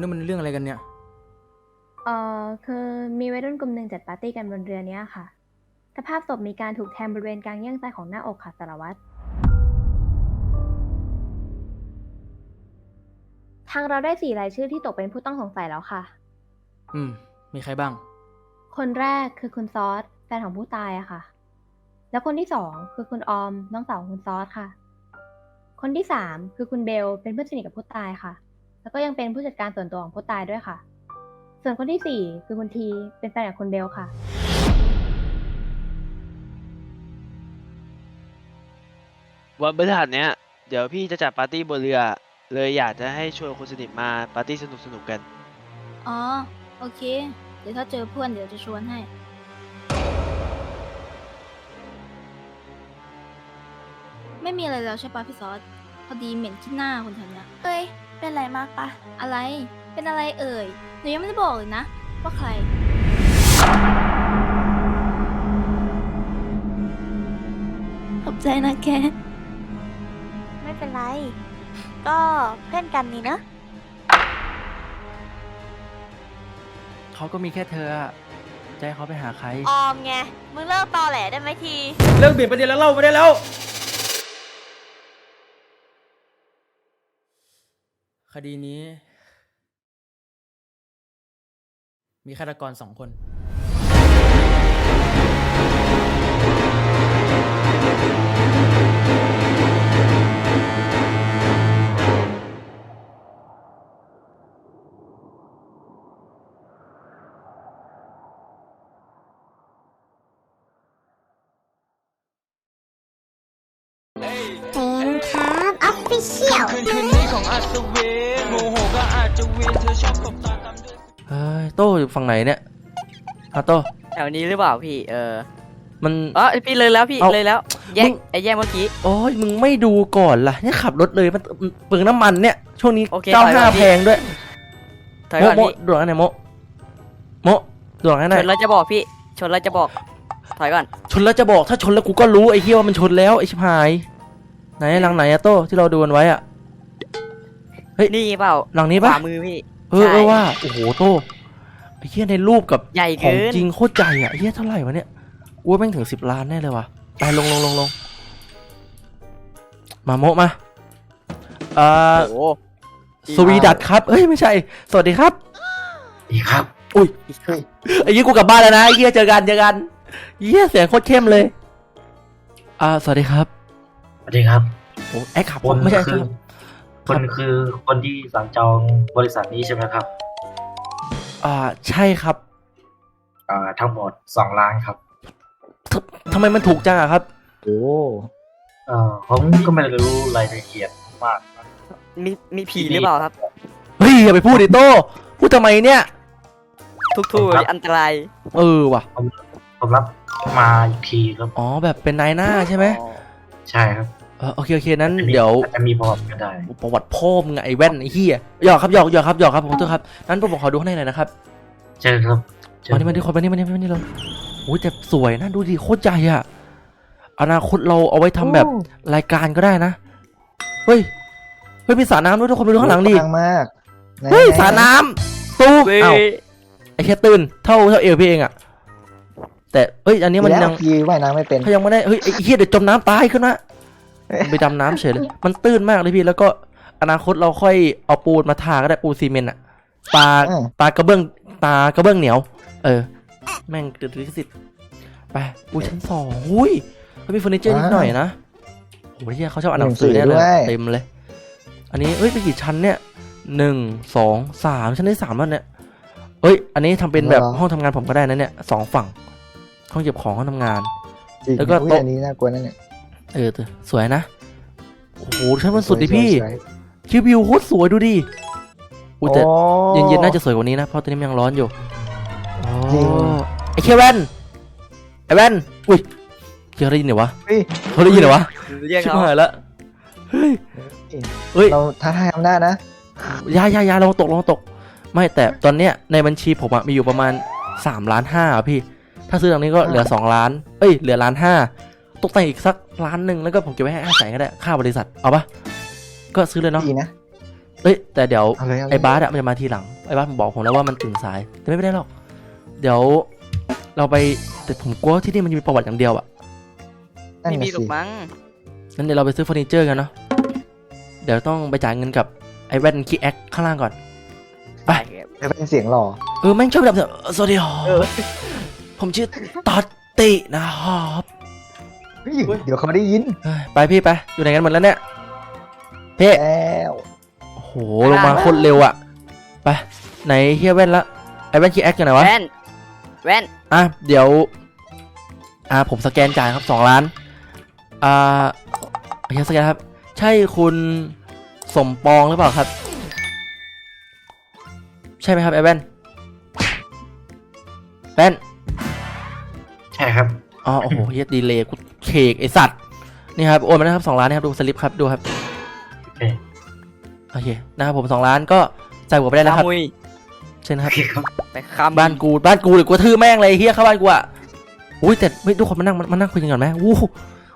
นี่มันเรื่องอะไรกันเนี่ย เอ่อคือมีวัยรุ่นกลุ่มหนึ่งจัดปาร์ตี้กันบนเรือเนี้ยค่ะ สภาพศพมีการถูกแทงบริเวณกลางเยื่องซ้ายของหน้าอกค่ะสารวัตร ทางเราได้สี่รายชื่อที่ตกเป็นผู้ต้องสงสัยแล้วค่ะ อืม มีใครบ้าง คนแรกคือคุณซอสแฟนของผู้ตายอะค่ะ แล้วคนที่สองคือคุณออมน้องสาวของคุณซอสค่ะ คนที่สามคือคุณเบลเป็นเพื่อนสนิทกับผู้ตายค่ะ แล้วก็ยังเป็นผู้จัดการส่วนตัวของผู้ตายด้วยค่ะ ส่วนคนที่สี่คือคุณทีเป็นแฟนกับคุณเบลค่ะ วันพฤหัสเนี้ยเดี๋ยวพี่จะจัดปาร์ตี้บนเรือ เลยอยากจะให้ชวนคนสนิทมาปาร์ตี้สนุกสนุกๆกัน อ๋อ โอเค เดี๋ยวถ้าเจอเพื่อนเดี๋ยวจะชวนให้ ไม่มีอะไรแล้วใช่ปะพี่ซอส พอดีเหม็นขี้หน้าคนแถวเนี้ยเอ้ย เป็นไรมากปะอะไร เป็นอะไรเอ่ย หนูยังไม่ได้บอกเลยนะ ว่าใคร ขอบใจนะแก ไม่เป็นไร ก็เพื่อนกันนี่เนอะเขาก็มีแค่เธออะจะให้เขาไปหาใคร ออมไง มึงเลิกตอแหลได้ไหมที เลิกเปลี่ยนประเด็นแล้วเล่าไม่ได้แล้ว คดีนี้ มีฆาตกรสองคน คืนคืนนี้ของอัศวินโมโหก็อาจจะวินเธอชอบตบตาตามด้วยเฮ้ยโต้อยู่ฝั่งไหนเนี่ยฮะโต้ แถวนี้หรือเปล่าพี่ เออมัน อ๋อพี่เลยแล้วพี่เอาเลยแล้ว แยมึกงไอ้แยกเมื่อกี้ โอ้ยมึงไม่ดูก่อนล่ะเนี่ยขับรถเลยมันมันเปลืองน้ำมันเนี่ย ช่วงนี้โอเคเก้าถอยห้าก่อนพี่ แพงด้วยถอยโมก่อนโมพี่ดวงอันไหนโมโมดวงอันไหนชนแล้วจะบอกพี่ ชนแล้วจะบอก ถอยก่อน ชนแล้วจะบอกถ้าชนแล้วกูก็รู้ไอ้เหี้ยว่ามันชนแล้วไอ้ชิบหายไหนหลังไหนอะโต้ที่เราดูกันไว้อะ เฮ้ย นี่เปล่าหลังนี้ขปะวามือพี่ เออใช่เออว่า โอ้โหโต้ไอ้เหี้ยในรูปกับใหญ่ขอเกิงนจริงโคตรใหญ่อะไอ้เหี้ยเท่าไหร่วะเนี่ยกูว่าแม่งถึงสิบล้านแน่เลยว่ะ ไปลงลงลงลงมาโมมาอ่าโอ้โหสวีดัตครับ เอ้ยไม่ใช่ สวัสดีครับ ดีครับ อุ้ยไอ้ยี่กูกลับบ้านแล้วนะไอ้เหี้ยเจอกันเจอกันเหี้ยเสียงโคตรเข้มเลย อ่า สวัสดีครับ สวัสดีครับโอ้แอคขับคนไม่ใช่คือครับ คนคือคนที่สั่งจองบริษัทนี้ใช่ไหมครับ อ่าใช่ครับอ่าทั้งหมดสองล้านครับททำไมมันถูกจังอะครับ โอ้เอ่อผมก็ไม่ได้รู้รายละเอียดมากนะมีมีผีหรือเปล่าครับ เฮ้ยอย่าไปพูดดิโต้พูดทำไมเนี่ย ทุกทูอันตรายเออว่ะผมรับมาอีกทีครับ อ๋อแบบเป็นนายหน้าใช่ไหม อ๋อใช่ครับเออโอเคโอเคนั้นอาจจะมีเดี๋ยวอาจจะมีพอก็ได้ ประวัติพ่อมึงอะไอ้แว่นไอ้เหี้ยหยอกครับหยอกหยอกครับหยอกครับผมขอโทษครับนั้นผมขอดูข้างในหน่อยนะครับใช่ครับเชิญมานี่มานี่คนมานี่มานี่มานี่เราโอ้ยแต่สวยนะดูดิโคตรใหญ่อะอนาคตเราเอาไว้ทำแบบรายการก็ได้นะเฮ้ยเฮ้ยมีสระน้ำด้วยทุกคนไปดูข้างหลังดิดังมากไหนเฮ้ยไหนสระน้ำตู้เว้ยเอ้าไอ้แค่ตื่นเท่าเท่าเอวพี่เองอะแต่เอ้ยอันนี้มันดีแล้วยังพี่ว่ายน้ำไม่เป็นเขายังไม่ได้เฮ้ยไอ้เหี้ยเดี๋ยวจมน้ำตายขึ้นมา มันไปดำน้ำเฉยเลย มันตื้นมากเลยพี่แล้วก็อนาคตเราค่อยเอาปูนมาทาก็ได้ปูนซีเมนต์อะตาอืม ตากระเบื้องตากระเบื้องเหนียว เออ แม่งติดลิขสิทธิ์ไปอุ้ยชั้นสองอุ้ยเขามีเฟอร์นิเจอร์นิดหน่อยนะโอ้ยเหี้ยเขาชอบอ่านหนังสือเนี่ยเลยเต็มเลย อันนี้เอ้ยเป็นกี่ชั้นเนี่ยหนึ่งสองสามชั้นที่สามแล้วเนี่ยเอ้ย อันนี้ทำเป็นแบบห้องทำงานผมก็ได้นะเนี่ยสองฝั่งห้องเก็บของห้องทำงาน จริงแล้วก็อุ๊ยโต๊ะอันนี้น่ากลัวนั่นเนี่ย เออสวยนะ โอ้โหชั้นมันสุดดิพี่สวยชิวิวโคตรสวยดูดิๆอุ้ยแต่โอ้เย็นๆน่าจะสวยกว่านี้นะเพราะตอนนี้มันยังร้อนอยู่อ๋อจริงไอ้เคแวนไอ้แวนอุ้ยเขาได้ยินเหรอวะเฮ้ยเขาได้ยินเหรอวะเรียกชิบเขาหายละเฮ้ยเฮ้ยเราท้าทายอำนาจนะอยาอยาอยาลองตกลองตก ไม่แต่ตอนเนี้ยในบัญชีผมอะมีอยู่ประมาณ3ล้านห้าอะพี่ ถ้าซื้อตรงนี้ก็เหลือ2ล้าน เอ้ยเหลือล้านห้า ตกแต่งอีกสักล้านหนึ่งแล้วก็ผมเก็บไว้ให้อาศัยก็ได้ค่าบริษัทเอาปะก็ซื้อเลยเนาะดีนะเอ้ยแต่เดี๋ยวเอาเลยเอาเลยไอ้บาสอะมันจะมาทีหลังไอ้บาสผมบอกผมแล้วว่ามันตื่นสายแต่ไม่เป็นได้หรอก เดี๋ยวเราไปแต่ผมกลัวว่าที่นี่มันจะมีประวัติอย่างเดียวอะนั่นไม่น่ะมีหรอสิกมั้งงั้นเดี๋ยวเราไปซื้อเฟอร์นิเจอร์กันเนาะเดี๋ยวต้องไปจ่ายเงินกับไอ้แว่นคีแอคข้างล่างก่อน ไปจะเป็นเสียงหล่อเออแม่งชอบแบบเสียงสวัสดีครับผมชื่อตอตตินะครับ เฮ้ยเดี๋ยวเขาได้ยินเฮ้ยไปพี่ไป อยู่ไหนกันหมดแล้วเนี่ยพี่แล้วโอ้โหลงมาโคตรเร็วอะไป ไหนเฮียแว่นละไอ้แว่นคีแอคอยู่ไหนวะ แว่นแว่นอะเดี๋ยว อ่าผมสแกนจ่ายครับสองล้าน อ่าโอเคสแกนครับ ใช่คุณสมปองหรือเปล่าครับ ใช่ไหมครับไอ้แว่นแว่น ใช่ครับ อ๋อโอ้โหเฮียดีเลยกู เคกไอสัตว์นี่ครับโอนมานะครับสองล้านนะครับดูสลิปครับดูครับโอเคโอเคนะครับผมสองล้านก็จ่ายหัวไปได้แล้วครับมุยเช่นครับโอเคครับไปคำบ้านกูบ้านกูหรือกลัวทื่อแม่งเลยเฮียเข้าบ้านกูอะอุ้ยแต่ไม่ทุกคนมานั่งมานั่งคุยกันก่อนไหมวู้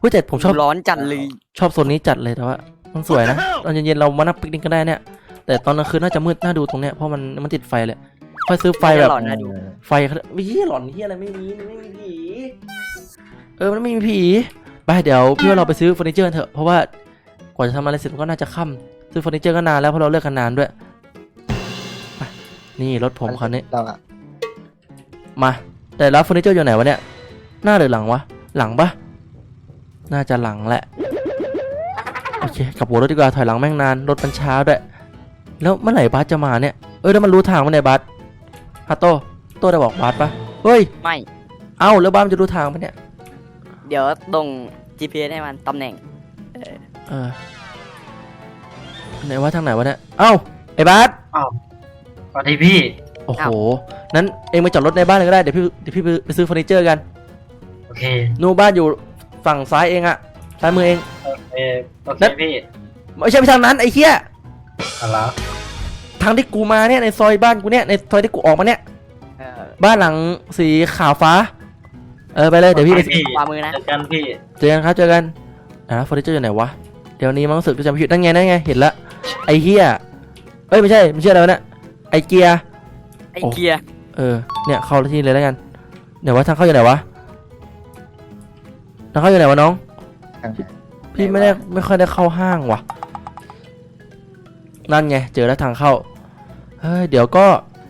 อุ้ยแต่ผมชอบร้อนจัดเลยชอบโซนนี้จัดเลยแต่ว่ามันสวยนะตอนเย็นๆเรามานั่งปิกนิกกันได้เนี่ย แต่ตอนกลางคืนน่าจะมืดน่าดูตรงเนี้ยเพราะมันมันติดไฟเลยค่อยซื้อไฟแบบหลอนนะดูไฟเขาวิหลอนเฮียอะไรไม่มีมันไม่มีผี เออมันไม่มีผีไปเดี๋ยวพี่ว่าเราไปซื้อเฟอร์นิเจอร์กันเถอะเพราะว่ากว่าจะทำอะไรเสร็จมันก็น่าจะค่ำซื้อเฟอร์นิเจอร์ก็นานแล้วเพราะเราเลิกกันนานด้วยไปนี่รถผมคันนี้เราอะมา แต่รับเฟอร์นิเจอร์อยู่ไหนวะเนี่ย หน้าหรือหลังวะ หลังปะน่าจะหลังแหละโอเคกลับหัวรถดีกว่าถอยหลังแม่งนานรถมันช้าด้วยแล้วเมื่อไหร่บัสจะมาเนี่ยเอ้ยแล้วมันรู้ทางมั้ยเนี่ยบัสฮัตโตโตได้บอกบัสปะเฮ้ยไม่ เอ้าแล้วบัสมันจะรู้ทางปะเนี่ย เดี๋ยวตรง GPS ให้มันตำแหน่งเออไหนว่าทางไหนวะเนี่ย เอ้าไอ้บัสสวัสดีพี่โอ้โห นั้นเองมาจอดรถในบ้านเลยก็ได้ เดี๋ยวพี่เดี๋ยวพี่ไปไปซื้อเฟอร์นิเจอร์กันโอเคนู่นบ้านอยู่ฝั่งซ้ายเองอะซ้ายมือเอง โอเคโอเคแล้วพี่ไม่ใช่ไปทางนั้นไอ้เหี้ยอะไรทางที่กูมาเนี่ยในซอยบ้านกูเนี่ยในซอยที่กูออกมาเนี่ย เออบ้านหลังสีขาวฟ้า เออไปเลยเดี๋ยวพี่ไปพี่ขวามือนะ เจอกันพี่เจอกันครับเจอกันนะเฟอร์นิเจอร์อยู่ไหนวะเดี๋ยวนี้มันรู้สึกจะไม่ผิดนั่นไงนั่นไงเห็นละไอ้เหี้ยเอ้ยไม่ใช่ไม่ใช่อะไรวะเนี่ยไอ้เกียร์ไอ้โอ้เกียร์เออเนี่ยเข้าที่เลยแล้วกันเดี๋ยวว่าทางเข้าอยู่ไหนวะทางเข้าอยู่ไหนวะน้องทางไหนพี่ไม่ได้ไม่ค่อยได้เข้าห้างว่ะ นั่นไงเจอแล้วทางเข้าเฮ้ยเดี๋ยวก็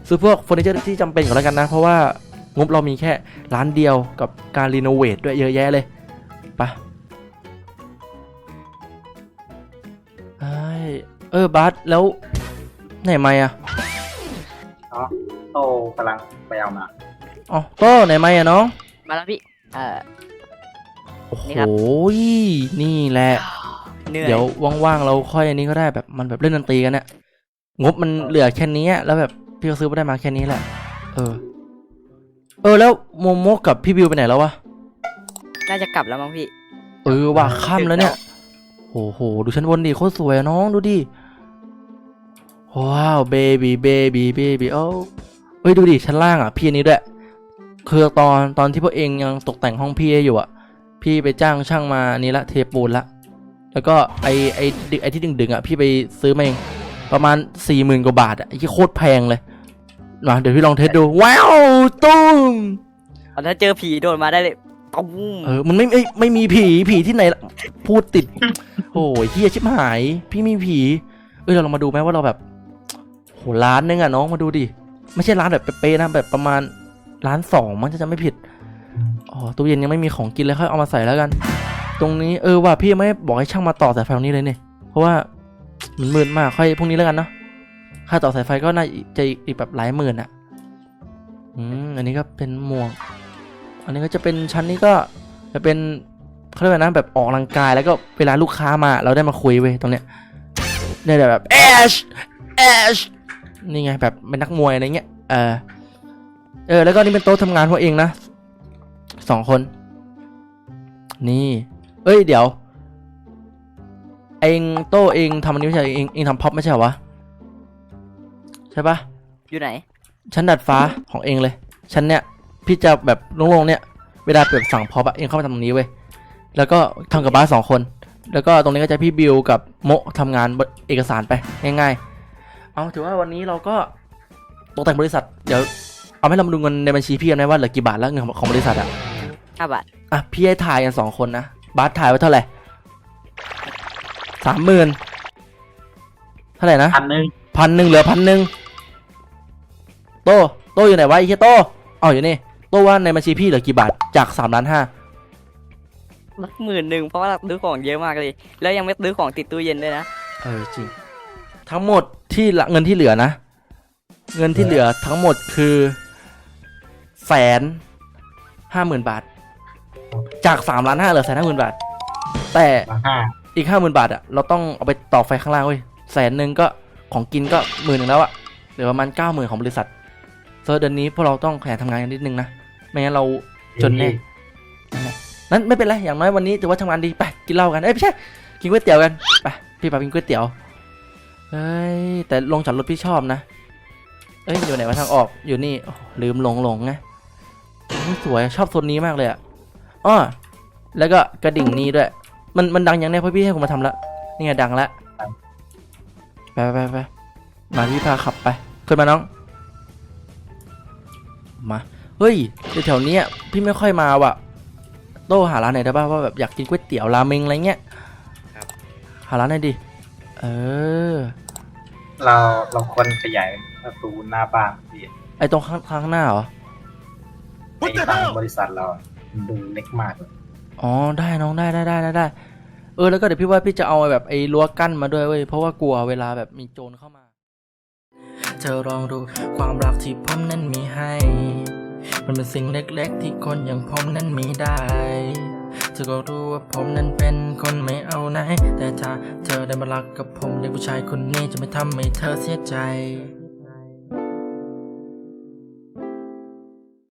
ซื้อพวกเฟอร์นิเจอร์ที่จำเป็นก่อนแล้วกันนะ เพราะว่า งบเรามีแค่ร้านเดียวกับการรีโนเวทด้วยเยอะแยะเลยไปะเฮ้ยเออบัสแล้วไหนไม่อะโตกำลังไปเอามาอ๋อโต้ไหนไม่อะน้องมาแล้วพี่เออโอ้โหนี่ครับนี่แหละเหนื่อยเดี๋ยวว่างๆเราค่อยอันนี้ก็ได้แบบมันแบบเล่นดนตรีกันเนี่ยงบมันเหลือแค่นี้อะแล้วแบบพี่ก็ซื้อมาได้มาแค่นี้แหละ เออ เออแล้วโมโมกับพี่บิวไปไหนแล้ววะ น่าจะกลับแล้วมั้งพี่ เออว่าค่ำแล้วเนี่ยโอ้โหดูชั้นบนดิโคตรสวยอะน้องดูดิว้าวเบบี้เบบี้เบบี้โอ้เอ้ยดูดิชั้นล่างอะพี่อันนี้ด้วยคือตอนตอนที่พวกเองยังตกแต่งห้องพี่อยู่อะ พี่ไปจ้างช่างมานี่ละเทปูนละ แล้วก็ไอไอดึกไอที่ดึงดึงๆอะพี่ไปซื้อมาเองประมาณสี่หมื่นกว่าบาทอะไอ้ที่โคตรแพงเลย มาเดี๋ยวพี่ลองเทสดู ว้าวตุ้มเอาถ้าเจอผีโดนมาได้เลยตุ้มเออมันไม่ไม่ไม่มีผีผีที่ไหนล่ะพูดติด โอ้ยเฮียชิบหาย พี่มีผี เอ้ยเราลองมาดูไหมว่าเราแบบโหล้านนึงอะน้องมาดูดิไม่ใช่ร้านแบบเป๊ะๆนะแบบประมาณล้านสองมันจะจำไม่ผิดอ๋อตู้เย็นยังไม่มีของกินเลยค่อยเอามาใส่แล้วกัน ตรงนี้เออว่าพี่ยังไม่ได้บอกให้ช่างมาต่อสายไฟตรงนี้เลยเนี่ยเพราะว่ามันมืดมากค่อยพรุ่งนี้แล้วกันเนาะ ค่าต่อสายไฟก็น่าจะอีกแบบหลายหมื่นอะอืมอันนี้ก็เป็นหมวก อันนี้ก็จะเป็นชั้นนี้ก็จะเป็นเขาเรียกว่านะแบบออกกำลังกายแล้วก็เวลาลูกค้ามาเราได้มาคุยเว้ยตรงเนี้ยได้แบบเอชเอชนี่ไงแบบเป็นนักมวยอะไรเงี้ยเออเออแล้วก็นี่เป็นโต๊ะทำงานพวกเองนะสองคน นี่ เอ้ยเดี๋ยว เองโต้เองทำอันนี้ไม่ใช่เองเองทำพ็อปไม่ใช่เหรอวะ ใช่ปะอยู่ไหน ชั้นดัดฟ้าของเองเลย ชั้นเนี้ยพี่จะแบบโล่งๆเนี่ยเวลาเปิดสั่งพอปะเองเข้ามาทำตรงนี้เว้ยแล้วก็ทำกับบ้านสองคน แล้วก็ตรงนี้ก็จะพี่บิวกับโมะทำงานเอกสารไปง่ายเอาถือว่าวันนี้เราก็ตกแต่งบริษัทเดี๋ยวเอาให้เรามาดูเงินในบัญชีพี่กันไหมว่าเหลือกี่บาทแล้วเงินของบริษัทอะห้าบาทอะพี่ให้ถ่ายกันสองคนนะบาสถ่ายไว้เท่าไหร่สามหมื่นเท่าไหร่นะพันหนึ่งพันหนึ่งเหลือพันหนึ่ง โตโตอยู่ไหนวะไอ้เหี้ยโตอ๋ออยู่นี่โตว่าในบัญชีพี่เหลือกี่บาทจากสามล้านห้าลักหมื่นหนึ่งเพราะว่าเราซื้อของเยอะมากเลย แล้วยังไม่ซื้อของติดตู้เย็นด้วยนะ เออจริง ทั้งหมดที่ละเงินที่เหลือนะ เงินที่เหลือทั้งหมดคือแสนห้าหมื่นบาท จากสามล้านห้าเหลือแสนห้าหมื่นบาท แต่มาห้าอีกห้าหมื่นบาทอะเราต้องเอาไปต่อไฟข้างล่างเว้ยแสนหนึ่งก็ของกินก็หมื่นหนึ่งแล้วอะเหลือประมาณเก้าหมื่นของบริษัท เซอร์เดือนนี้พวกเราต้องขยันทำงานกันนิดนึงนะ ไม่งั้นเราจนแน่นั่นแหละนั้นไม่เป็นไร อย่างน้อยวันนี้ถือว่าทำงานดี ไป กินเหล้ากัน เอ้ยไม่ใช่ กินก๋วยเตี๋ยวกัน ไป พี่ปากินก๋วยเตี๋ยว เฮ้ย แต่ลงจากรถพี่ชอบนะ เอ้ย อยู่ไหนวะทางออก อยู่นี่โอ้โหลืมหลงหลงไงโอ้ยสวย ชอบโซนนี้มากเลยอะอ้อแล้วก็กระดิ่งนี้ด้วย มันมันดังยังเนี่ยเพราะพี่ให้ผมมาทำละนี่ไงดังละ ไปไปไปมาพี่พาขับไป ขึ้นมาน้อง มาเฮ้ยแถวๆเนี้ยพี่ไม่ค่อยมาว่ะโต้หาร้านไหนได้บ้างว่าแบบอยากกินก๋วยเตี๋ยวราเมงอะไรเงี้ยหาร้านไหนดิเออ เราเราควรขยายประตูหน้าบ้านพี่ไอตรงข้างข้างหน้าเหรอไอ้ทางบริษัทเราอะมันดูเล็กมากเลยอ๋อได้น้องได้ได้ได้ได้ได้เออแล้วก็เดี๋ยวพี่ว่าพี่จะเอาแบบไอ้รั้วกั้นมาด้วยเว้ยเพราะว่ากลัวเวลาแบบมีโจรเข้ามา เธอลองดูความรักที่ผมนั้นมีให้ มันเป็นสิ่งเล็กๆ ที่คนอย่างผมนั้นมีได้เธอก็รู้ว่าผมนั้นเป็นคนไม่เอาไหน แต่ถ้าเธอได้มารักกับผมเด็กผู้ชายคนนี้จะไม่ทำให้เธอเสียใจ